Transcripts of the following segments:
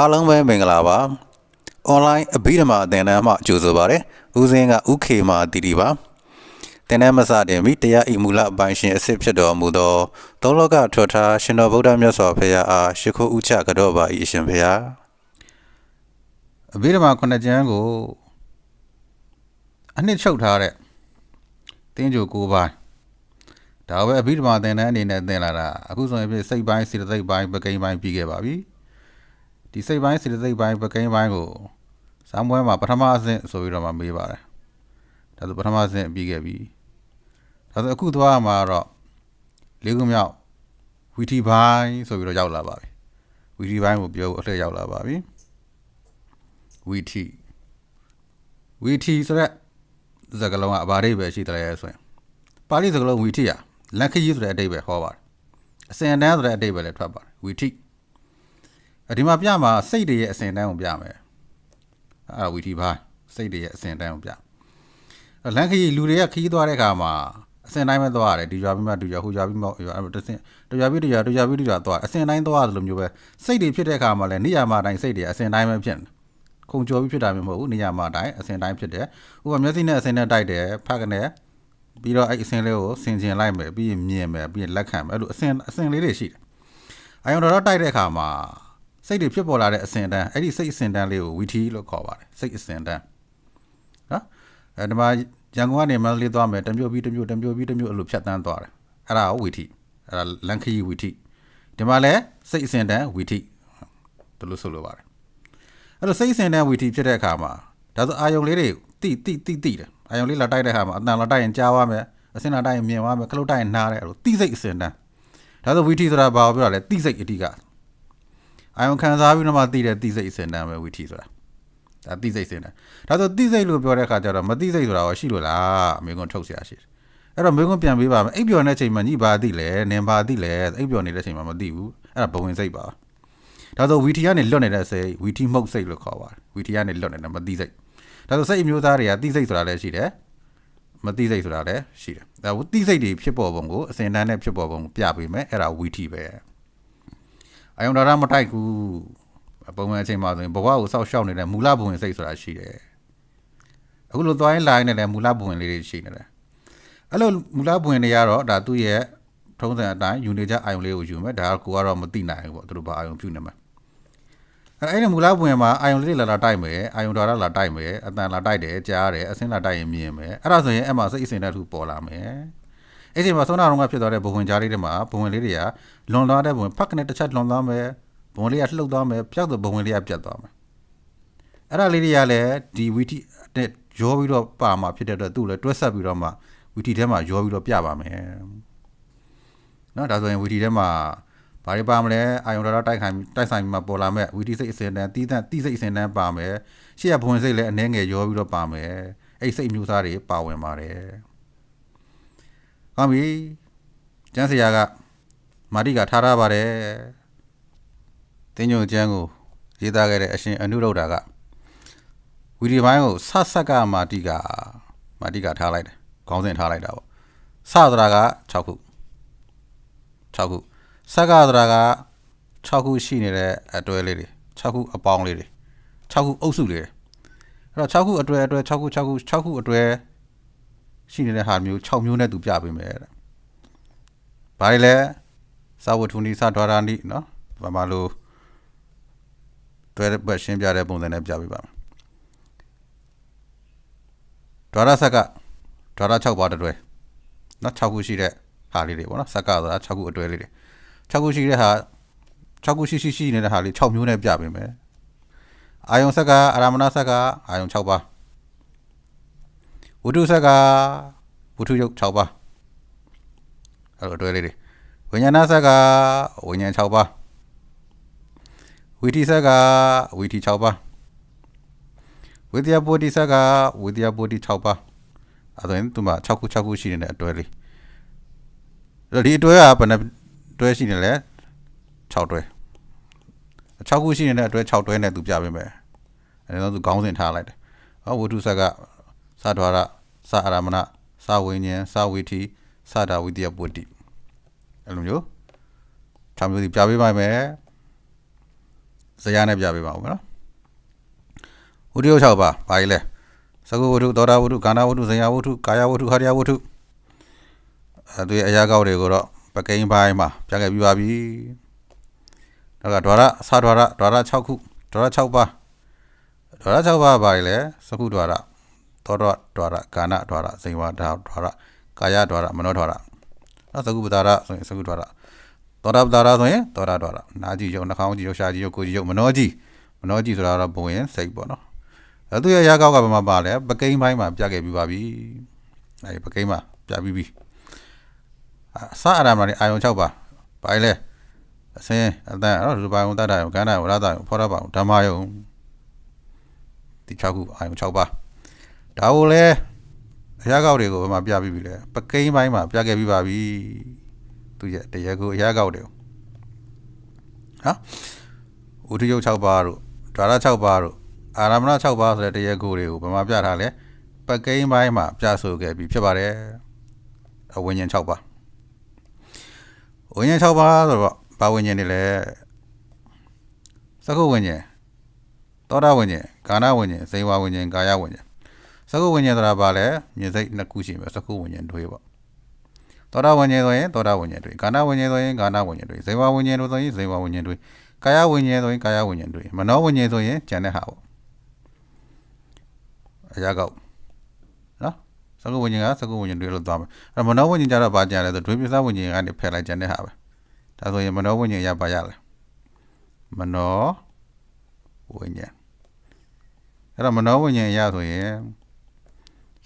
အားလုံးပဲမင်္ဂလာပါ online အဘိဓမ္မာသင်တန်းမှကြိုဆိုပါရစေဦးစင်းကဥခေမာတီတီပါသင်တန်းမစတင်မီတရားဤမူလအပိုင်းရှင်အစစ်ဖြစ်တော်မူသောသောလောကထွတ်ထားရှင်တော်ဗုဒ္ဓမြတ်စွာဘုရားအားရှိခိုးဥချကြောပါ၏အရှင်ဘုရားအဘိဓမ္မာခုနှစ်ကျမ်းကိုအနှစ်ချုပ်ထားတဲ့တင်းကြို၉ပိုင်းဒါပဲအဘိဓမ္မာသင်တန်းအနေနဲ့သင်လာတာအခုဆိုရင်ပြည့်စိတ်ပိုင်းစေတသိက်ပိုင်းပကိန်းပိုင်းပြီးခဲ့ပါပြီ ဒီစိတ်ပိုင်းစေတသိက်ပိုင်းပကိန်းပိုင်းကိုဇာမွဲမှာပထမအဆင့်ဆိုပြီးတော့မှမေးပါတယ်ဒါဆိုပထမအဆင့်ပြီးခဲ့ပြီဒါဆိုအခုသွားရမှာတော့လေးခုမြောက်ဝီတီပိုင်းဆိုပြီးတော့ရောက်လာပါပြီဝီတီပိုင်းကိုပြောဖို့အလှည့်ရောက်လာပါပြီဝီတီဝီတီဆိုတဲ့စကားလုံးကအဘာအိဗယ်ရှိတယ်လဲဆိုရင်ပါဠိစကားလုံးဝီတီอ่ะလက်ခရီးဆိုတဲ့အဓိပ္ပာယ်ဟောပါတယ်အစင်တန်းဆိုတဲ့အဓိပ္ပာယ်လည်းထွက်ပါတယ်ဝီတီအ ဒီမှာပြမှာစိတ်တွေရဲ့အစင်တန်းကိုပြမယ်အဲ့ဒါဝီတီပါစိတ်တွေရဲ့အစင်တန်းကိုပြအဲ့လမ်းခရီးလူတွေကခရီးသွားတဲ့အခါမှာအစင်တိုင်းပဲသွားရတယ်ဒီရွာပြီးမှဒီရွာဟိုရွာပြီးမှရွာအဲ့တစ်စင်တရွာပြီးတရွာတရွာပြီးတရွာသွားအစင်တိုင်းသွားတယ်လို့မျိုးပဲစိတ်တွေဖြစ်တဲ့အခါမှာလည်းနေရာမှာတိုင်းစိတ်တွေအစင်တိုင်းပဲဖြစ်နေခုံကျော်ပြီးဖြစ်တာမျိုးမဟုတ်ဘူးနေရာမှာအတိုင်းအစင်တိုင်းဖြစ်တယ်ဥပမာမျက်စိနဲ့အစင်နဲ့တိုက်တယ်ဖတ်ကနေပြီးတော့အဲ့အစင်လေးကိုဆင်ကျင်လိုက်မယ်ပြီးရင်မြင်မယ်ပြီးရင်လက်ခံမယ်အဲ့လိုအစင်အစင်လေးတွေရှိတယ်အယုံတော်တော့တိုက်တဲ့အခါမှာ စိတ်တွေဖြစ်ပေါ်လာတဲ့အစင်တန်းအဲ့ဒီစိတ်အစင်တန်းလေးကိုဝီတီလို့ခေါ်ပါတယ်စိတ်အစင်တန်းနော်အဲဒီမှာရန်ကုန်ကနေမန္တလေးသွားမယ်တစ်မျိုးပြီးတစ်မျိုးတစ်မျိုးပြီးတစ်မျိုးအဲ့လိုဖြတ်တန်းသွားတယ်အဲ့ဒါကိုဝီတီအဲ့ဒါလန်ခီဝီတီဒီမှာလဲစိတ်အစင်တန်းဝီတီဒါလို့ဆိုလိုပါတယ်အဲ့လိုစိတ်ဆင်တဲ့ဝီတီဖြစ်တဲ့အခါမှာဒါဆိုအာယုံလေးတွေတိတိတိတိတယ်အာယုံလေးလာတိုက်တဲ့အခါမှာအတန်လာတိုက်ရင်ကြားသွားမယ်အစင်လာတိုက်ရင်မြင်သွားမယ်ခလုတ်တိုက်ရင်နားတယ်အဲ့လိုတိစိတ်အစင်တန်းဒါဆိုဝီတီဆိုတာဘာကိုပြောတာလဲတိစိတ်အဓိက အာယုံခံစားပြီးတော့မှတိတဲ့တိစိတ်အစင်တန်းပဲဝီတီဆိုတာဒါတိစိတ်အစင်တန်းဒါဆိုတိစိတ်လို့ပြောတဲ့အခါကျတော့မတိစိတ်ဆိုတာရောရှိလို့လားအမေကွန်းထုတ်เสียရှိတယ်အဲ့တော့မေကွန်းပြန်ပေးပါမယ်အိပ်ပျော်နေတဲ့ချိန်မှာညိပါသိလဲနင်ပါသိလဲအိပ်ပျော်နေတဲ့ချိန်မှာမသိဘူးအဲ့ဒါဘဝင်စိတ်ပါ ဒါဆို VT ကနေလွတ်နေတဲ့စိတ် VT မှုတ်စိတ်လို့ခေါ်ပါတယ် VT ကနေလွတ်နေတဲ့မသိစိတ်ဒါဆိုစိတ်အမျိုးသားတွေကသိစိတ်ဆိုတာလည်းရှိတယ်မသိစိတ်ဆိုတာလည်းရှိတယ်ဒါသိစိတ်တွေဖြစ်ပေါ်ပုံကိုအစဉ်တန်းနဲ့ဖြစ်ပေါ်ပုံကိုပြပေးမယ်အဲ့ဒါ VT ပဲ အယုံတော်ရမတိုက်ဘူးပုံမှန်အချိန်မှာဆိုရင်ဘဝကိုစောက်ရှောက်နေတဲ့မူလဘဝင်စိတ်ဆိုတာရှိတယ်အခုလိုသွားရင်လာရင်လည်းမူလဘဝင်လေးတွေရှိနေတယ်အဲ့လိုမူလဘဝင်တွေကတော့ဒါသူ့ရဲ့ထုံးစံအတိုင်းယူနေကြအာယုံလေးကိုယူမယ်ဒါကကိုကတော့မသိနိုင်ဘူးပေါ့သူတို့ဘာအာယုံပြုနေမှာအဲ့အဲ့ဒီမူလပွင့်မှာအာယုံလေးလာလာတိုက်မယ်အာယုံတော်လာလာတိုက်မယ်အတန်လာတိုက်တယ်ကြားရတယ်အစင်းလာတိုက်ရင်မြင်မယ်အဲ့ဒါဆိုရင်အဲ့မှာစိတ်အစဉ်တဲ့သူပေါ်လာမယ် အဲ့ဒီမှာသောနာတော်ကဖြစ်သွားတဲ့ဘဝင်ကြားလေးတွေမှာဘဝင်လေးတွေကလွန်သွားတဲ့ဘဝင်ဖက်ကနေတစ်ချက်လွန်သွားမယ်ဘဝင်လေးကလှုပ်သွားမယ်ပြောက်တဲ့ဘဝင်လေးကပြတ်သွားမယ်အဲ့ဒါလေးတွေကလည်းဒီဝီတီနဲ့ရောပြီးတော့ပါမှာဖြစ်တဲ့အတွက်သူ့လည်းတွဲဆက်ပြီးတော့မှဝီတီထဲမှာရောပြီးတော့ပြပါမယ်နော်ဒါဆိုရင်ဝီတီထဲမှာဘာတွေပါမလဲအာယုံတော်တော်တိုက်ခိုင်တိုက်ဆိုင်ပြီးမှပေါ်လာမဲ့ဝီတီစိတ်အစင်တန်းတီးတန့်တီးစိတ်အစင်တန်းပါမယ်ရှေ့ကဘဝင်စိတ်လည်းအနှဲငယ်ရောပြီးတော့ပါမယ်အဲ့စိတ်မျိုးသားတွေပါဝင်ပါတယ် ကောင်းပြီကျန်းစရာကမာတိကထားရပါတယ်တင်းညိုကျန်းကိုရေးသားခဲ့တဲ့အရှင်အနုရုဒ္ဓကဝီဒီပိုင်းကိုဆဆက်ကမာတိကမာတိကထားလိုက်တယ်ခေါင်းစဉ်ထားလိုက်တာပေါ့စသရာက6ခု6ခုဆက်ကသရာက6ခုရှိနေတဲ့အတွဲလေးတွေ6ခုအပေါင်းလေးတွေ6ခုအုပ်စုလေးတွေအဲ့တော့6ခုအတွဲအတွဲ6ခု6ခု6ခုအတွဲ ရှိနေတဲ့ဟာမျိုး6မျိုးနဲ့သူပြပေးမယ်တဲ့ဘာတွေလဲသာဝတ္ထုနိသဒွါရဏိနော်ဘာမှလို့တွဲဘက်ရှင်းပြတဲ့ပုံစံနဲ့ပြပေးပါမယ်ဒွါရဆက်ကဒွါရ6ပါးတွဲနော်6ခုရှိတဲ့ဟာလေးတွေပေါ့နော်ဆက်ကဆိုတာ6ခုအတွဲလေးတွေ6ခုရှိတဲ့ဟာ6ခုရှိရှိရှိနေတဲ့ဟာလေး6မျိုးနဲ့ပြပေးမယ်အာယုံဆက်ကအာရမဏဆက်ကအာယုံ6ပါး ဝုထုဆက်ကဝုထုယုတ်6ပါးအဲ့လိုအတွဲလေးတွေဝိညာဏဆက်ကဝိညာဉ်6ပါးဝိတိဆက်ကဝိတိ6ပါးဝိတ္တယပုတိဆက်ကဝိတ္တယပုတိ6ပါးအဲ့ဒါရင်သူမှာ6ခု6ခုရှိနေတဲ့အတွဲလေးအဲ့တော့ဒီအတွဲကဘယ်နှတွဲရှိနေလဲ6တွဲ6ခုရှိနေတဲ့အတွဲ6တွဲနဲ့သူပြပေးမယ်အဲဒါသူခေါင်းစဉ်ထားလိုက်တယ်ဟောဝိတုဆက်က သာဒွါရသာအာရမဏသာဝိညာဉ်သာဝိတိသာဒဝိတ္တယပုတ္တိအဲ့လိုမျိုး6မျိုးစီပြပေးပါမယ်ဇာတ်နဲ့ပြပေးပါဦးမယ်နော်ဝိတ္တရုပ်6ပါဘာကြီးလဲသကုဝတ္ထုသောတာဝတ္ထုကာဏဝတ္ထုဇယဝတ္ထုကာယဝတ္ထုဟာရယဝတ္ထုအဲသူရဲ့အရာကောက်တွေကိုတော့ပကိန်းပိုင်းမှာပြခဲ့ပြီးပါပြီနောက်ကဒွါရအစာဒွါရဒွါရ6ခုဒွါရ6ပါဒွါရ6ပါဘာကြီးလဲသကုဒွါရ သောတာဒွါရကာဏဒွါရဇိဝဒွါရကာယဒွါရမနောဒွါရနော်သကုပ္ပဒါရဆိုရင်သကုဒွါရသောတာပတာရဆိုရင်သောတာတော်တာနာကြည့်ရုံနှာခေါင်းကြည့်ရုံရှားကြည့်ရုံကိုယ်ကြည့်ရုံမနှောကြည့်မနှောကြည့်ဆိုတာတော့ဘဝင်စိတ်ပေါ့နော်အဲသူရဲ့ရာကောက်ကဘာမှပါလဲပကိန်းပိုင်းမှာပြခဲ့ပြီးပါပြီအဲဒီပကိန်းမှာပြပြီးပြီအစအရမလေးအာယုံ6ပါဘာလဲအစင်းအတန်အဲ့တော့လူပါယုံတတ်တာယုံကန္တာယုံရတာယုံဖောရပါယုံဓမ္မယုံဒီ6ခုအာယုံ6ပါ ဒါကိုလေအရာကောက်တွေကိုဘာမှပြပြီးပြီလဲပကိန်းပိုင်းမှာပြခဲ့ပြီးပါပြီသူရဲ့တရားကိုအရာကောက်တယ်နော်ဥဒိယုတ်6ပါးတို့ဓာရ6ပါးတို့အာရမဏ6ပါးဆိုတဲ့တရားကိုတွေကိုဘယ်မှာပြထားလဲပကိန်းပိုင်းမှာပြဆိုခဲ့ပြီးဖြစ်ပါတယ်အဝိညာဉ်6ပါးဝိညာဉ်6ပါးဆိုတော့ဘာဝိညာဉ်တွေလဲသကုဝိညာဉ်သောတာဝိညာဉ်ကာဏဝိညာဉ်စေဝဝိညာဉ်ကာယဝိညာဉ် သကုဝိညာဉ်ဆိုတာဘာလဲမြင်စိတ်နှစ်ခုရှိမယ်သကုဝိညာဉ်တွေပေါ့သောတာဝိညာဉ်ဆိုရင်သောတာဝိညာဉ်တွေကာဏဝိညာဉ်ဆိုရင်ကာဏဝိညာဉ်တွေဇေဝဝိညာဉ်တို့ဆိုရင်ဇေဝဝိညာဉ်တွေကာယဝိညာဉ်ဆိုရင်ကာယဝိညာဉ်တွေမနောဝိညာဉ်ဆိုရင်ဉာဏ်နဲ့ဟာပေါ့အရာကောက်နော်သကုဝိညာဉ်ကသကုဝိညာဉ်တွေလို့သွားမယ်အဲ့မနောဝိညာဉ်ကြတော့ဗာကြံလဲဆိုဒွေပစ္စဝိညာဉ်ကနေဖယ်လိုက်ဉာဏ်နဲ့ဟာပဲဒါဆိုရင်မနောဝိညာဉ်ရပါရလဲမနောဝိညာဉ်အဲ့တော့မနောဝိညာဉ်ရဆိုရင်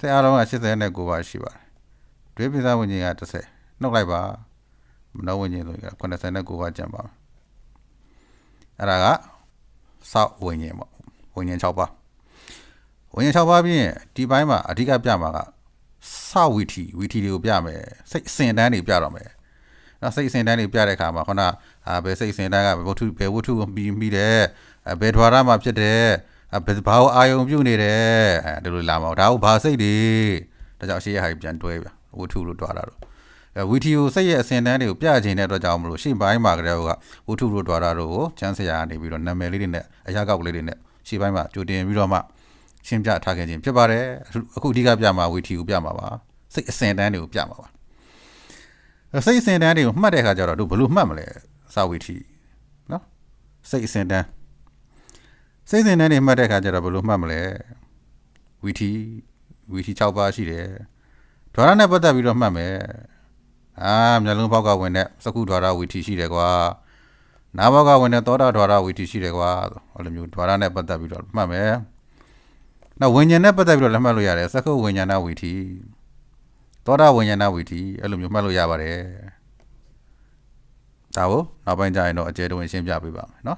သက်အားလုံးက89ပါရှိပါတယ်ဒွေးပိသဝิญဉ်က30နှုတ်လိုက်ပါမနောဝิญဉ်ဆိုရင်89ပါကျန်ပါအဲ့ဒါကစောက်ဝิญဉ်ပေါ့ဝิญဉ်6ပါဝิญဉ်6ပါပြီးရင်ဒီပိုင်းမှာအဓိကပြမှာကစဝီထီဝီထီတွေကိုပြမယ်စိတ်အစဉ်တန်းတွေပြတော့မယ်နော်စိတ်အစဉ်တန်းတွေပြတဲ့အခါမှာခုနဘယ်စိတ်အစဉ်တန်းကဘယ်ဝတ္ထုဘယ်ဝတ္ထုပြီးပြီးတယ်ဘယ်ဓာရမှာဖြစ်တယ် ဘာကိုအာယုံပြုတ်နေတယ်ဒီလိုလာမှာဒါကိုဘာစိတ်တွေဒါကြောင့်ရှေ့ရဟာပြန်တွဲပြဝတ္ထုလို့တွားတာတော့ဝီတီယိုစိတ်ရဲ့အစင်တန်းတွေကိုပြခြင်းတဲ့အတွက်ကြောင့်မလို့ရှေ့ပိုင်းမှာကြတဲ့ကဝတ္ထုလို့တွားတာတော့ကိုချမ်းစရာနေပြီးတော့နာမည်လေးတွေနဲ့အရာကောက်လေးတွေနဲ့ရှေ့ပိုင်းမှာကြိုတင်ပြီးတော့မှရှင်းပြထားခဲ့ခြင်းဖြစ်ပါတယ်အခုအဓိကပြမှာဝီတီယိုပြမှာပါစိတ်အစင်တန်းတွေကိုပြမှာပါစိတ်အစင်တန်းတွေကိုမှတ်တဲ့အခါကျတော့တို့ဘယ်လိုမှတ်မလဲစာဝီတီနော်စိတ်အစင်တန်း စိတ်အစဉ်တန်းတွေမှတ်တဲ့အခါကျတော့ဘယ်လိုမှတ်မလဲဝီထီဝီထီ6ပါးရှိတယ်ဒွါရနဲ့ပတ်သက်ပြီးတော့မှတ်မယ်အာမျက်လုံးပေါက်ကဝင်တဲ့စကုဒွါရဝီထီရှိတယ်ကွာနားပေါက်ကဝင်တဲ့သောတာဒွါရဝီထီရှိတယ်ကွာအဲ့လိုမျိုးဒွါရနဲ့ပတ်သက်ပြီးတော့မှတ်မယ်နောက်ဝิญဉာဏ်နဲ့ပတ်သက်ပြီးတော့လည်းမှတ်လို့ရတယ်စကုဝิญဉာဏဝီထီ သောတာဝိညာဏဝီတီအဲ့လိုမျိုးမှတ်လို့ရပါတယ်ဒါကိုနောက်ပိုင်းကျရင်တော့အကျယ်တဝင်းရှင်းပြပေးပါမယ်เนาะ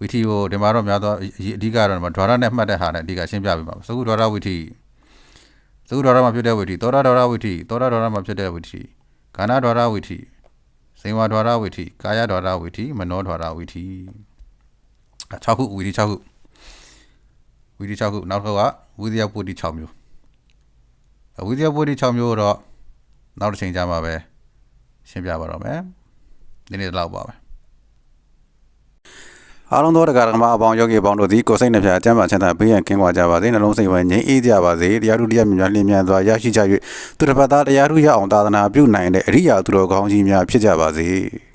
ဝီတီကိုဒီမှာတော့များသောအဓိကတော့ဒွါရနဲ့မှတ်တဲ့ဟာနဲ့အဓိကရှင်းပြပေးပါမယ်သကုဒွါရဝီတီသကုဒွါရမှာဖြစ်တဲ့ဝီတီသောတာဒွါရဝီတီသောတာဒွါရမှာဖြစ်တဲ့ဝီတီကာဏဒွါရဝီတီစေဝဒွါရဝီတီကာယဒွါရဝီတီမနောဒွါရဝီတီ6ခုဝီတီ6ခုဝီတီ6ခုနောက်တစ်ခုကဝိသယပုတ္တိ6မျိုးဝိသယပုဒ်ဒီ6မျိုးတော့နောက်တစ်ချိန်ကြာမှာပဲရှင်းပြပါတော့မယ်ဒီနေ့တော့ပါပဲ အားလုံးသောတရားဓမ္မအပေါင်းယောဂီအပေါင်းတို့သည်ကိုယ်စိတ်နှပြအကျမ်းပါချမ်းသာဘေးရန်ကင်းကွာကြပါစေနှလုံးစိတ်ဝဲငြိမ်းအေးကြပါစေတရားထုတရားမြတ်များလင်းမြန်စွာရရှိကြ၍သူတစ်ပတ်သားတရားထုရအောင်သာသနာပြုနိုင်တဲ့အရိယာသူတော်ကောင်းကြီးများဖြစ်ကြပါစေ